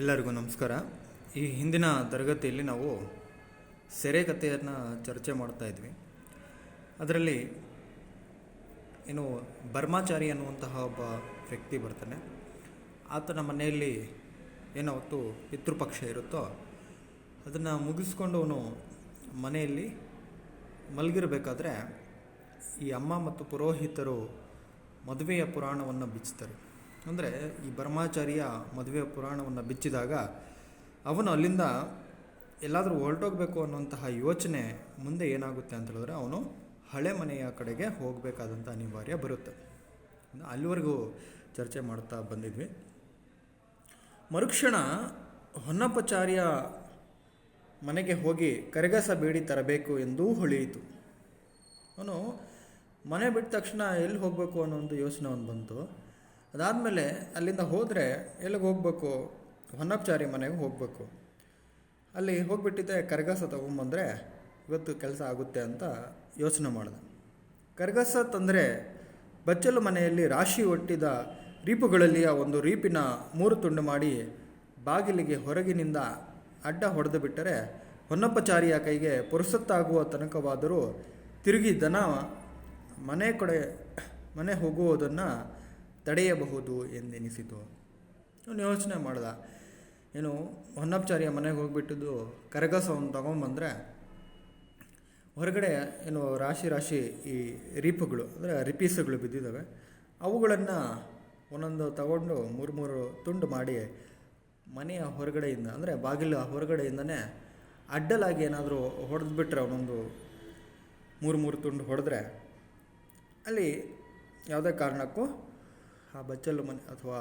ಎಲ್ಲರಿಗೂ ನಮಸ್ಕಾರ. ಈ ಹಿಂದಿನ ತರಗತಿಯಲ್ಲಿ ನಾವು ಸೆರೆ ಕಥೆಯನ್ನು ಚರ್ಚೆ ಮಾಡ್ತಾ ಇದ್ವಿ. ಅದರಲ್ಲಿ ಏನು ಬರ್ಮಾಚಾರಿ ಅನ್ನುವಂತಹ ಒಬ್ಬ ವ್ಯಕ್ತಿ ಬರ್ತಾನೆ. ಆತನ ಮನೆಯಲ್ಲಿ ಏನಾವತ್ತು ಪಿತೃಪಕ್ಷ ಇರುತ್ತೋ, ಅದನ್ನು ಮುಗಿಸ್ಕೊಂಡು ಅವನು ಮನೆಯಲ್ಲಿ ಮಲಗಿರಬೇಕಾದ್ರೆ ಈ ಅಮ್ಮ ಮತ್ತು ಪುರೋಹಿತರು ಮದುವೆಯ ಪುರಾಣವನ್ನು ಬಿಚ್ಚುತ್ತಾರೆ ಅಂದರೆ ಈ ಬ್ರಹ್ಮಾಚಾರ್ಯ ಮದುವೆ ಪುರಾಣವನ್ನು ಬಿಚ್ಚಿದಾಗ ಅವನು ಅಲ್ಲಿಂದ ಎಲ್ಲಾದರೂ ಹೊರಟೋಗ್ಬೇಕು ಅನ್ನುವಂತಹ ಯೋಚನೆ ಮುಂದೆ ಏನಾಗುತ್ತೆ ಅಂತ ಹೇಳಿದ್ರೆ ಅವನು ಹಳೆ ಮನೆಯ ಕಡೆಗೆ ಹೋಗಬೇಕಾದಂಥ ಅನಿವಾರ್ಯ ಬರುತ್ತೆ. ಅಲ್ಲಿವರೆಗೂ ಚರ್ಚೆ ಮಾಡ್ತಾ ಬಂದಿದ್ವಿ. ಮರುಕ್ಷಣ ಹೊನ್ನಪ್ಪಚಾರ್ಯ ಮನೆಗೆ ಹೋಗಿ ಕರಗಸ ಬೇಡಿ ತರಬೇಕು ಎಂದೂ ಹೊಳೆಯಿತು. ಅವನು ಮನೆ ಬಿಟ್ಟ ತಕ್ಷಣ ಎಲ್ಲಿ ಹೋಗಬೇಕು ಅನ್ನೋ ಒಂದು ಯೋಚನೆ ಅವನು ಬಂತು. ಅದಾದಮೇಲೆ ಅಲ್ಲಿಂದ ಹೋದರೆ ಎಲ್ಲಿಗೆ ಹೋಗಬೇಕು? ಹೊನ್ನಪ್ಪಚಾರಿ ಮನೆಗೆ ಹೋಗಬೇಕು. ಅಲ್ಲಿ ಹೋಗಿಬಿಟ್ಟಿದ್ದೆ ಕರಗಸ ತೊಗೊಂಬಂದರೆ ಇವತ್ತು ಕೆಲಸ ಆಗುತ್ತೆ ಅಂತ ಯೋಚನೆ ಮಾಡಿದೆ. ಕರಗಸ ತಂದರೆ ಬಚ್ಚಲು ಮನೆಯಲ್ಲಿ ರಾಶಿ ಒಟ್ಟಿದ ರೀಪುಗಳಲ್ಲಿ ಆ ಒಂದು ರೀಪಿನ ಮೂರು ತುಂಡು ಮಾಡಿ ಬಾಗಿಲಿಗೆ ಹೊರಗಿನಿಂದ ಅಡ್ಡ ಹೊಡೆದು ಬಿಟ್ಟರೆ ಹೊನ್ನಪ್ಪಚಾರಿಯ ಕೈಗೆ ಪುರುಸತ್ತಾಗುವ ತನಕವಾದರೂ ತಿರುಗಿ ದನ ಮನೆ ಕಡೆ ಮನೆ ಹೋಗುವುದನ್ನು ತಡೆಯಬಹುದು ಎಂದೆನಿಸಿತು. ಅವನು ಯೋಚನೆ ಮಾಡ್ದ. ಏನು ಹೊನ್ನಪ್ಪಚಾರ್ಯ ಮನೆಗೆ ಹೋಗಿಬಿಟ್ಟಿದ್ದು ಕರಗಸವನ್ನು ತೊಗೊಂಬಂದರೆ ಹೊರಗಡೆ ಏನು ರಾಶಿ ರಾಶಿ ಈ ರೀಪುಗಳು, ಅಂದರೆ ರಿಪೀಸುಗಳು ಬಿದ್ದಿದ್ದಾವೆ. ಅವುಗಳನ್ನು ಒಂದೊಂದು ತಗೊಂಡು ಮೂರು ಮೂರು ತುಂಡು ಮಾಡಿ ಮನೆಯ ಹೊರಗಡೆಯಿಂದ, ಅಂದರೆ ಬಾಗಿಲ ಹೊರಗಡೆಯಿಂದನೇ ಅಡ್ಡಲಾಗಿ ಏನಾದರೂ ಹೊಡೆದ್ಬಿಟ್ರೆ ಅವನೊಂದು ಮೂರು ಮೂರು ತುಂಡು ಹೊಡೆದ್ರೆ ಅಲ್ಲಿ ಯಾವುದೇ ಕಾರಣಕ್ಕೂ ಆ ಬಚ್ಚಲು ಮನೆ ಅಥವಾ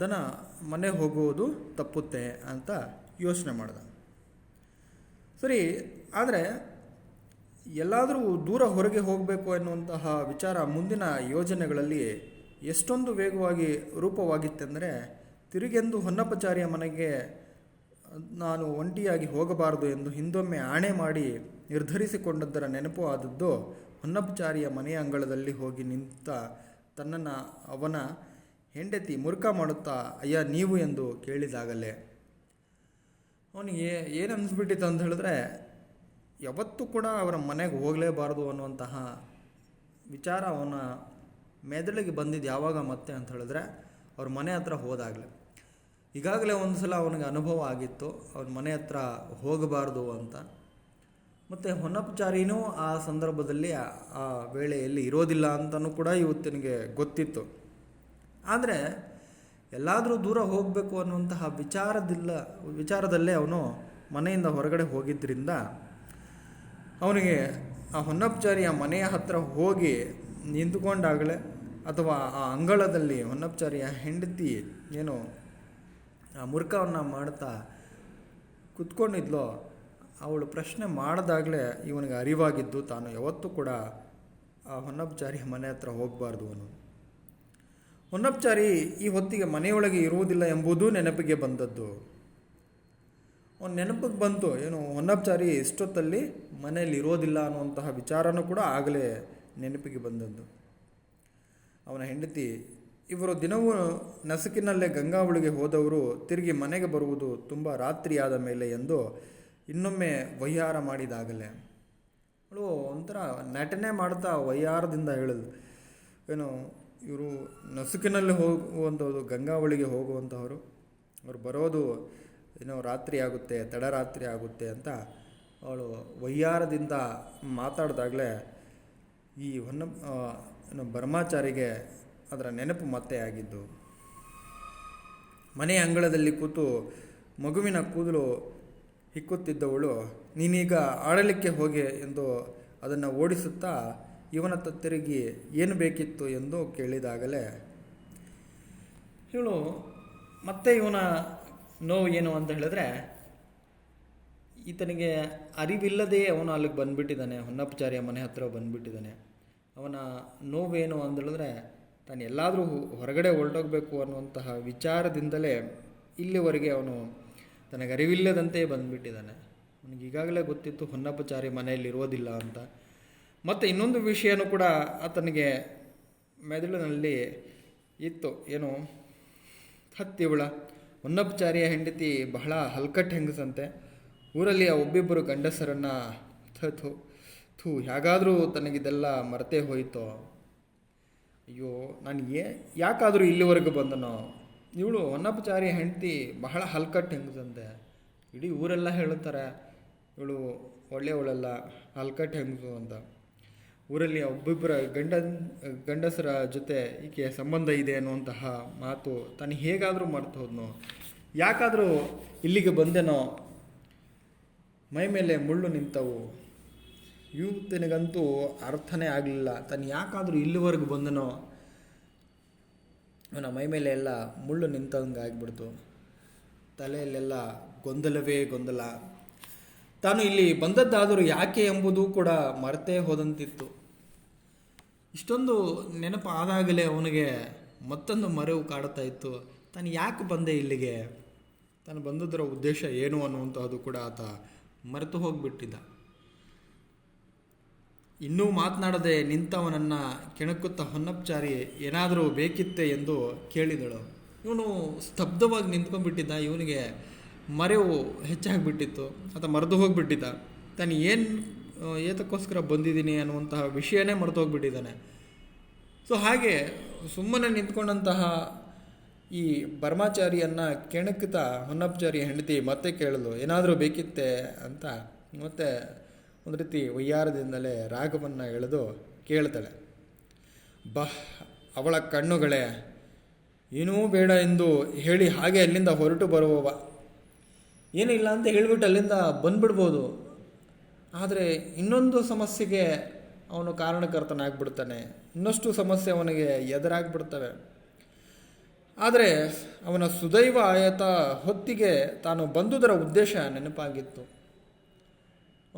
ದನ ಮನೆ ಹೋಗುವುದು ತಪ್ಪುತ್ತೆ ಅಂತ ಯೋಚನೆ ಮಾಡಿದ. ಸರಿ, ಆದರೆ ಎಲ್ಲಾದರೂ ದೂರ ಹೊರಗೆ ಹೋಗಬೇಕು ಎನ್ನುವಂತಹ ವಿಚಾರ ಮುಂದಿನ ಯೋಜನೆಗಳಲ್ಲಿ ಎಷ್ಟೊಂದು ವೇಗವಾಗಿ ರೂಪವಾಗಿತ್ತೆಂದರೆ ತಿರುಗೆಂದು ಹೊನ್ನಪ್ಪಚಾರಿಯ ಮನೆಗೆ ನಾನು ಒಂಟಿಯಾಗಿ ಹೋಗಬಾರದು ಎಂದು ಹಿಂದೊಮ್ಮೆ ಆಣೆ ಮಾಡಿ ನಿರ್ಧರಿಸಿಕೊಂಡದ್ದರ ನೆನಪು ಆದದ್ದು ಹೊನ್ನಪ್ಪಚಾರಿಯ ಮನೆಯ ಅಂಗಳದಲ್ಲಿ ಹೋಗಿ ನಿಂತ ತನ್ನನ್ನು ಅವನ ಹೆಂಡತಿ ಮುರುಕ ಮಾಡುತ್ತಾ, ಅಯ್ಯ, ನೀವು ಎಂದು ಕೇಳಿದಾಗಲೇ. ಅವನಿಗೆ, ಏನು ಅನ್ನಿಸ್ಬಿಟ್ಟಿತ್ತು ಅಂತ ಹೇಳಿದ್ರೆ, ಯಾವತ್ತೂ ಕೂಡ ಅವರ ಮನೆಗೆ ಹೋಗಲೇಬಾರದು ಅನ್ನುವಂತಹ ವಿಚಾರ ಅವನ ಮೆದುಳಿಗೆ ಬಂದಿದ್ದು ಯಾವಾಗ ಮತ್ತೆ ಅಂತ ಹೇಳಿದ್ರೆ, ಅವ್ರ ಮನೆ ಹತ್ರ ಹೋದಾಗಲೇ. ಈಗಾಗಲೇ ಒಂದು ಸಲ ಅವನಿಗೆ ಅನುಭವ ಆಗಿತ್ತು, ಅವ್ರ ಮನೆ ಹತ್ರ ಹೋಗಬಾರ್ದು ಅಂತ. ಮತ್ತು ಹೊನ್ನಪಚಾರಿನೂ ಆ ಸಂದರ್ಭದಲ್ಲಿ ಆ- ವೇಳೆಯಲ್ಲಿ ಇರೋದಿಲ್ಲ ಅಂತಲೂ ಕೂಡ ಇವತ್ತಿನಿಗೆ ಗೊತ್ತಿತ್ತು. ಆದರೆ ಎಲ್ಲಾದರೂ ದೂರ ಹೋಗಬೇಕು ಅನ್ನುವಂತಹ ವಿಚಾರದಿಲ್ಲ, ವಿಚಾರದಲ್ಲೇ ಅವನು ಮನೆಯಿಂದ ಹೊರಗಡೆ ಹೋಗಿದ್ದರಿಂದ ಅವನಿಗೆ ಆ ಹೊನ್ನಪ್ಪಚಾರಿಯ ಮನೆಯ ಹತ್ತಿರ ಹೋಗಿ ನಿಂತುಕೊಂಡಾಗಲೇ ಅಥವಾ ಆ ಅಂಗಳದಲ್ಲಿ ಹೊನ್ನಪ್ಪಚಾರಿಯ ಹೆಂಡತಿ ಏನು ಆ ಮುರ್ಕವನ್ನು ಮಾಡ್ತಾ ಕುತ್ಕೊಂಡಿದ್ಲೋ ಅವಳು ಪ್ರಶ್ನೆ ಮಾಡಿದಾಗಲೇ ಇವನಿಗೆ ಅರಿವಾಗಿದ್ದು ತಾನು ಯಾವತ್ತೂ ಕೂಡ ಆ ಹೊನ್ನಪ್ಪಚಾರಿಯ ಮನೆ ಹತ್ರ ಹೋಗಬಾರ್ದು ಅವನು ಹೊನ್ನಪ್ಪಚಾರಿ ಈ ಹೊತ್ತಿಗೆ ಮನೆಯೊಳಗೆ ಇರುವುದಿಲ್ಲ ಎಂಬುದೂ ನೆನಪಿಗೆ ಬಂದದ್ದು. ಅವನ ನೆನಪಿಗೆ ಬಂತು, ಏನು ಹೊನ್ನಪ್ಪಚಾರಿ ಇಷ್ಟೊತ್ತಲ್ಲಿ ಮನೆಯಲ್ಲಿ ಇರೋದಿಲ್ಲ ಅನ್ನುವಂತಹ ವಿಚಾರನೂ ಕೂಡ ಆಗಲೇ ನೆನಪಿಗೆ ಬಂದದ್ದು. ಅವನ ಹೆಂಡತಿ, ಇವರು ದಿನವೂ ನಸುಕಿನಲ್ಲೇ ಗಂಗಾವಳಿಗೆ ಹೋದವರು, ತಿರುಗಿ ಮನೆಗೆ ಬರುವುದು ತುಂಬ ರಾತ್ರಿಯಾದ ಮೇಲೆ ಎಂದು ಇನ್ನೊಮ್ಮೆ ವೈಹಾರ ಮಾಡಿದಾಗಲೇ. ಅವಳು ಒಂಥರ ನಟನೆ ಮಾಡ್ತಾ ವೈಹಾರದಿಂದ ಹೇಳಿದ್ರು ಏನು ಇವರು ನಸುಕಿನಲ್ಲಿ ಹೋಗುವಂಥದ್ದು ಗಂಗಾವಳಿಗೆ ಹೋಗುವಂಥವರು. ಅವ್ರು ಬರೋದು ಏನೋ ರಾತ್ರಿ ಆಗುತ್ತೆ ತಡರಾತ್ರಿ ಆಗುತ್ತೆ ಅಂತ ಅವಳು ವೈಯಾರದಿಂದ ಮಾತಾಡಿದಾಗಲೇ ಈ ಹೊನ್ನ ಏನು ಬ್ರಹ್ಮಾಚಾರಿಗೆ ಅದರ ನೆನಪು ಮತ್ತೆ ಆಗಿದ್ದು. ಮನೆಯ ಅಂಗಳದಲ್ಲಿ ಕೂತು ಮಗುವಿನ ಕೂದಲು ಹಿಕ್ಕುತ್ತಿದ್ದವಳು, ನೀನೀಗ ಆಡಲಿಕ್ಕೆ ಹೋಗೆ ಎಂದು ಅದನ್ನು ಓಡಿಸುತ್ತಾ ಇವನತ್ತ ತಿರುಗಿ, ಏನು ಬೇಕಿತ್ತು? ಎಂದು ಕೇಳಿದಾಗಲೇ, ಇವಳು ಮತ್ತೆ ಇವನ ನೋವು ಏನು? ಅಂತ ಹೇಳಿದ್ರೆ, ಈತನಿಗೆ ಅರಿವಿಲ್ಲದೆಯೇ ಅವನು ಅಲ್ಲಿಗೆ ಬಂದುಬಿಟ್ಟಿದ್ದಾನೆ, ಹೊನ್ನಪ್ಪಚಾರಿಯ ಮನೆ ಹತ್ರ ಬಂದುಬಿಟ್ಟಿದ್ದಾನೆ. ಅವನ ನೋವೇನು? ಅಂತ ಹೇಳಿದ್ರೆ, ತಾನು ಎಲ್ಲಾದರೂ ಹೊರಗಡೆ ಹೊರಟೋಗ್ಬೇಕು ಅನ್ನುವಂತಹ ವಿಚಾರದಿಂದಲೇ ಇಲ್ಲಿವರೆಗೆ ಅವನು ತನಗೆ ಅರಿವಿಲ್ಲದಂತೆ ಬಂದ್ಬಿಟ್ಟಿದ್ದಾನೆ. ಅವನಿಗೆ ಈಗಾಗಲೇ ಗೊತ್ತಿತ್ತು, ಹೊನ್ನಪ್ಪಚಾರಿ ಮನೆಯಲ್ಲಿ ಇರೋದಿಲ್ಲ ಅಂತ. ಮತ್ತು ಇನ್ನೊಂದು ವಿಷಯನೂ ಕೂಡ ಆತನಿಗೆ ಮೆದುಳಿನಲ್ಲಿ ಇತ್ತು. ಏನು? ಹತ್ತಿವಳ ಹೊನ್ನಪ್ಪಚಾರಿಯ ಹೆಂಡತಿ ಬಹಳ ಹಲ್ಕಟ್ ಹೆಂಗಸಂತೆ. ಊರಲ್ಲಿ ಆ ಒಬ್ಬಿಬ್ಬರು ಗಂಡಸರನ್ನು ಥು ಥೂ, ಹೇಗಾದರೂ ತನಗಿದೆಲ್ಲ ಮರೆತೇ ಹೋಯಿತೋ. ಅಯ್ಯೋ, ನಾನು ಏ ಯಾಕಾದರೂ ಇಲ್ಲಿವರೆಗೂ ಬಂದನೋ? ಇವಳು ಹೊನ್ನಪಚಾರಿ ಹೆಂಡತಿ ಬಹಳ ಹಲ್ಕಟ್ಟು ಹೆಂಗಸಂತೆ. ಇಡೀ ಊರೆಲ್ಲ ಹೇಳುತ್ತಾರೆ, ಇವಳು ಒಳ್ಳೆಯವಳೆಲ್ಲ, ಹಲ್ಕಟ್ಟು ಹೆಂಗಸು ಅಂತ. ಊರಲ್ಲಿ ಒಬ್ಬಿಬ್ಬರ ಗಂಡ ಗಂಡಸರ ಜೊತೆ ಈಕೆ ಸಂಬಂಧ ಇದೆ ಅನ್ನುವಂತಹ ಮಾತು ತಾನು ಹೇಗಾದರೂ ಮರ್ತು ಹೋದ್ನೋ. ಯಾಕಾದರೂ ಇಲ್ಲಿಗೆ ಬಂದೆನೋ, ಮೈ ಮೇಲೆ ಮುಳ್ಳು ನಿಂತವು. ಇವತ್ತಿನಗಂತೂ ಅರ್ಥನೇ ಆಗಲಿಲ್ಲ. ತಾನು ಯಾಕಾದರೂ ಇಲ್ಲಿವರೆಗೂ ಬಂದನೋ ಅವನ ಮೈ ಮೇಲೆ ಎಲ್ಲ ಮುಳ್ಳು ನಿಂತಂಗೆ ಆಗಿಬಿಡ್ತು. ತಲೆಯಲ್ಲೆಲ್ಲ ಗೊಂದಲವೇ ಗೊಂದಲ. ತಾನು ಇಲ್ಲಿ ಬಂದದ್ದಾದರೂ ಯಾಕೆ ಎಂಬುದು ಕೂಡ ಮರೆತೇ ಹೋದಂತಿತ್ತು. ಇಷ್ಟೊಂದು ನೆನಪು ಆದಾಗಲೇ ಅವನಿಗೆ ಮತ್ತೊಂದು ಮರೆವು ಕಾಡುತ್ತಾ ಇತ್ತು. ತಾನು ಯಾಕೆ ಬಂದೆ ಇಲ್ಲಿಗೆ? ತಾನು ಬಂದದರ ಉದ್ದೇಶ ಏನು ಅನ್ನುವಂಥದ್ದು ಕೂಡ ಆತ ಮರೆತು ಹೋಗಿಬಿಟ್ಟಿದ್ದ. ಇನ್ನೂ ಮಾತನಾಡದೆ ನಿಂತವನನ್ನು ಕೆಣಕುತ್ತ ಹೊನ್ನಪ್ಚಾರಿ, ಏನಾದರೂ ಬೇಕಿತ್ತೆ ಎಂದು ಕೇಳಿದಳು. ಇವನು ಸ್ತಬ್ಧವಾಗಿ ನಿಂತ್ಕೊಂಡ್ಬಿಟ್ಟಿದ್ದ, ಇವನಿಗೆ ಮರೆವು ಹೆಚ್ಚಾಗಿಬಿಟ್ಟಿತ್ತು, ಆತ ಮರೆದು ಹೋಗಿಬಿಟ್ಟಿದ್ದ. ತಾನು ಏನು ಏತಕ್ಕೋಸ್ಕರ ಬಂದಿದ್ದೀನಿ ಅನ್ನುವಂತಹ ವಿಷಯನೇ ಮರೆತು ಹೋಗಿಬಿಟ್ಟಿದ್ದಾನೆ. ಸೊ ಹಾಗೆ ಸುಮ್ಮನೆ ನಿಂತ್ಕೊಂಡಂತಹ ಈ ಬರ್ಮಾಚಾರಿಯನ್ನು ಕೆಣಕುತ್ತಾ ಹೊನ್ನಪ್ಚಾರಿ ಹೆಂಡತಿ ಮತ್ತೆ ಕೇಳಲು, ಏನಾದರೂ ಬೇಕಿತ್ತೆ ಅಂತ ಮತ್ತೆ ಒಂದು ರೀತಿ ವಯ್ಯಾರದಿಂದಲೇ ರಾಗವನ್ನು ಎಳೆದು ಕೇಳ್ತಾಳೆ. ಬಹ್, ಅವಳ ಕಣ್ಣುಗಳೇ, ಏನೂ ಬೇಡ ಎಂದು ಹೇಳಿ ಹಾಗೆ ಅಲ್ಲಿಂದ ಹೊರಟು ಬರುವವ. ಏನಿಲ್ಲ ಅಂತ ಹೇಳಿಬಿಟ್ಟು ಅಲ್ಲಿಂದ ಬಂದ್ಬಿಡ್ಬೋದು. ಆದರೆ ಇನ್ನೊಂದು ಸಮಸ್ಯೆಗೆ ಅವನು ಕಾರಣಕರ್ತನಾಗ್ಬಿಡ್ತಾನೆ. ಇನ್ನಷ್ಟು ಸಮಸ್ಯೆ ಅವನಿಗೆ ಎದುರಾಗ್ಬಿಡ್ತವೆ. ಆದರೆ ಅವನ ಸುದೈವ ಆಯತ ಹೊತ್ತಿಗೆ ತಾನು ಬಂದುದರ ಉದ್ದೇಶ ನೆನಪಾಗಿತ್ತು.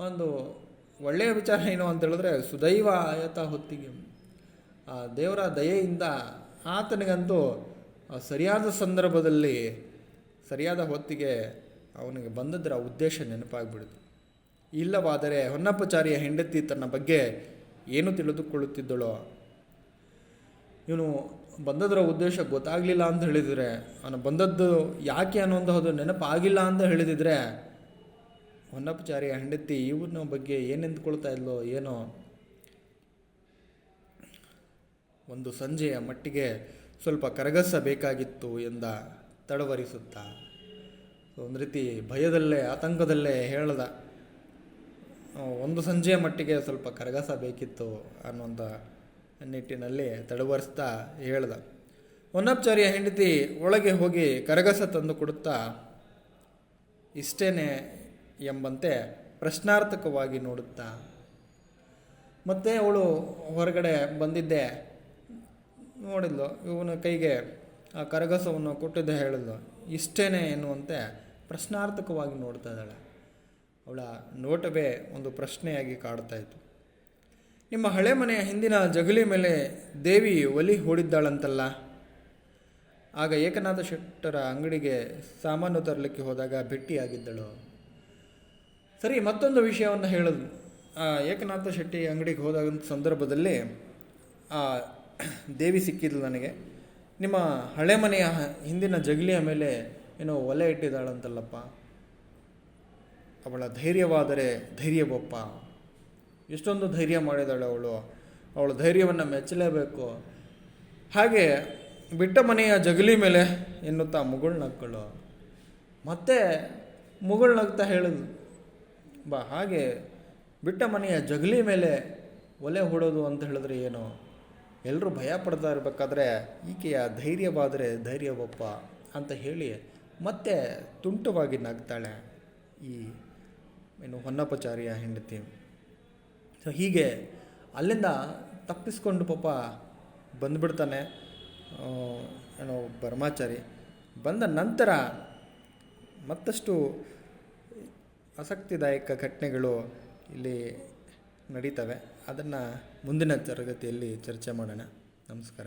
ಒಂದು ಒಳ್ಳೆಯ ವಿಚಾರ ಏನು ಅಂತ ಹೇಳಿದ್ರೆ ಸುದೈವ ಆಯತ ಹೊತ್ತಿಗೆ. ಆ ದೇವರ ದಯೆಯಿಂದ ಆತನಿಗಂತೂ ಸರಿಯಾದ ಸಂದರ್ಭದಲ್ಲಿ, ಸರಿಯಾದ ಹೊತ್ತಿಗೆ ಅವನಿಗೆ ಬಂದದ್ದರ ಉದ್ದೇಶ ನೆನಪಾಗ್ಬಿಡುತ್ತೆ. ಇಲ್ಲವಾದರೆ ಹೊನ್ನಪ್ಪಚಾರಿಯ ಹೆಂಡತಿ ತನ್ನ ಬಗ್ಗೆ ಏನು ತಿಳಿದುಕೊಳ್ಳುತ್ತಿದ್ದಳೋ, ಇವನು ಬಂದದ್ರ ಉದ್ದೇಶ ಗೊತ್ತಾಗಲಿಲ್ಲ ಅಂತ ಹೇಳಿದರೆ, ಅವನು ಬಂದದ್ದು ಯಾಕೆ ಅನ್ನುವಂತಹದ್ದು ನೆನಪಾಗಿಲ್ಲ ಅಂತ ಹೇಳಿದಿದ್ರೆ ಹೊನ್ನಪಚಾರಿಯ ಹೆಂಡತಿ, ಇವನ ಬಗ್ಗೆ ಏನೆಂದುಕೊಳ್ತಾ ಇದ್ಲೋ ಏನೋ ಒಂದು ಸಂಜೆಯ ಮಟ್ಟಿಗೆ ಸ್ವಲ್ಪ ಕರಗಸ ಬೇಕಾಗಿತ್ತು ಎಂದ ತಡವರಿಸುತ್ತಾ. ಒಂದು ರೀತಿ ಭಯದಲ್ಲೇ, ಆತಂಕದಲ್ಲೇ ಹೇಳ್ದ. ಒಂದು ಸಂಜೆಯ ಮಟ್ಟಿಗೆ ಸ್ವಲ್ಪ ಕರಗಸ ಬೇಕಿತ್ತು ಅನ್ನುವಂಥ ನಿಟ್ಟಿನಲ್ಲಿ ತಡವರಿಸ್ತಾ ಹೇಳ್ದ. ಹೊನ್ನಪ್ಚಾರಿಯ ಹೆಂಡತಿ ಒಳಗೆ ಹೋಗಿ ಕರಗಸ ತಂದು ಕೊಡುತ್ತಾ, ಇಷ್ಟೇನೆ ಎಂಬಂತೆ ಪ್ರಶ್ನಾರ್ಥಕವಾಗಿ ನೋಡುತ್ತಾ, ಮತ್ತೆ ಅವಳು ಹೊರಗಡೆ ಬಂದಿದ್ದೆ. ನೋಡಿದ್ಲು, ಇವನ ಕೈಗೆ ಆ ಕರಗಸವನ್ನು ಕೊಟ್ಟಿದ್ದೆ ಹೇಳಿದ್ಲು. ಇಷ್ಟೇನೆ ಎನ್ನುವಂತೆ ಪ್ರಶ್ನಾರ್ಥಕವಾಗಿ ನೋಡ್ತಾ ಇದ್ದಾಳೆ. ಅವಳ ನೋಟವೇ ಒಂದು ಪ್ರಶ್ನೆಯಾಗಿ ಕಾಡ್ತಾ ಇತ್ತು. ನಿಮ್ಮ ಹಳೆ ಮನೆಯ ಹಿಂದಿನ ಜಗಲಿ ಮೇಲೆ ದೇವಿ ಒಲಿ ಹೂಡಿದ್ದಾಳಂತಲ್ಲ? ಆಗ ಏಕನಾಥ ಶೆಟ್ಟರ ಅಂಗಡಿಗೆ ಸಾಮಾನು ತರಲಿಕ್ಕೆ ಹೋದಾಗ ಭೇಟಿಯಾಗಿದ್ದಳು. ಸರಿ, ಮತ್ತೊಂದು ವಿಷಯವನ್ನು ಹೇಳೋದು. ಏಕನಾಥ ಶೆಟ್ಟಿ ಅಂಗಡಿಗೆ ಹೋದಾಗ ಸಂದರ್ಭದಲ್ಲಿ, ಆ, ದೇವಿ ಸಿಕ್ಕಿದ್ಲು ನನಗೆ. ನಿಮ್ಮ ಹಳೆ ಮನೆಯ ಹಿಂದಿನ ಜಗಲಿಯ ಮೇಲೆ ಏನೋ ಒಲೆ ಇಟ್ಟಿದ್ದಾಳಂತಲ್ಲಪ್ಪ. ಅವಳ ಧೈರ್ಯವಾದರೆ ಧೈರ್ಯ ಧೈರ್ಯವಪ್ಪ ಎಷ್ಟೊಂದು ಧೈರ್ಯ ಮಾಡಿದಾಳೆ ಅವಳು. ಅವಳ ಧೈರ್ಯವನ್ನು ಮೆಚ್ಚಲೇಬೇಕು. ಹಾಗೆ ಬಿಟ್ಟ ಮನೆಯ ಜಗಲಿ ಮೇಲೆ ಎನ್ನುತ್ತಾ ಮುಗುಳ್ನಕ್ಕಳು. ಮತ್ತೆ ಮುಗುಳ್ನಗ್ತಾ ಹೇಳಿದ್ಲು ಬಾ, ಹಾಗೆ ಬಿಟ್ಟ ಮನೆಯ ಜಗಲಿ ಮೇಲೆ ಒಲೆ ಹೊಡೋದು ಅಂತ ಹೇಳಿದ್ರೆ ಏನು? ಎಲ್ಲರೂ ಭಯ ಪಡ್ತಾ ಇರಬೇಕಾದ್ರೆ ಈಕೆಯ ಧೈರ್ಯವಾದರೆ ಧೈರ್ಯವಪ್ಪ ಅಂತ ಹೇಳಿ ಮತ್ತೆ ತುಂಟವಾಗಿ ನಗ್ತಾಳೆ ಈ ಏನು ಹೊನ್ನಪಚಾರಿಯ ಹೆಂಡತಿ. ಸೊ ಹೀಗೆ ಅಲ್ಲಿಂದ ತಪ್ಪಿಸ್ಕೊಂಡು ಪಾಪ ಬಂದುಬಿಡ್ತಾನೆ ಏನೋ ಬರ್ಮಾಚಾರಿ ಬಂದ ನಂತರ ಮತ್ತಷ್ಟು ಆಸಕ್ತಿದಾಯಕ ಘಟನೆಗಳು ಇಲ್ಲಿ ನಡೀತವೆ. ಅದನ್ನು ಮುಂದಿನ ತರಗತಿಯಲ್ಲಿ ಚರ್ಚೆ ಮಾಡೋಣ. ನಮಸ್ಕಾರ.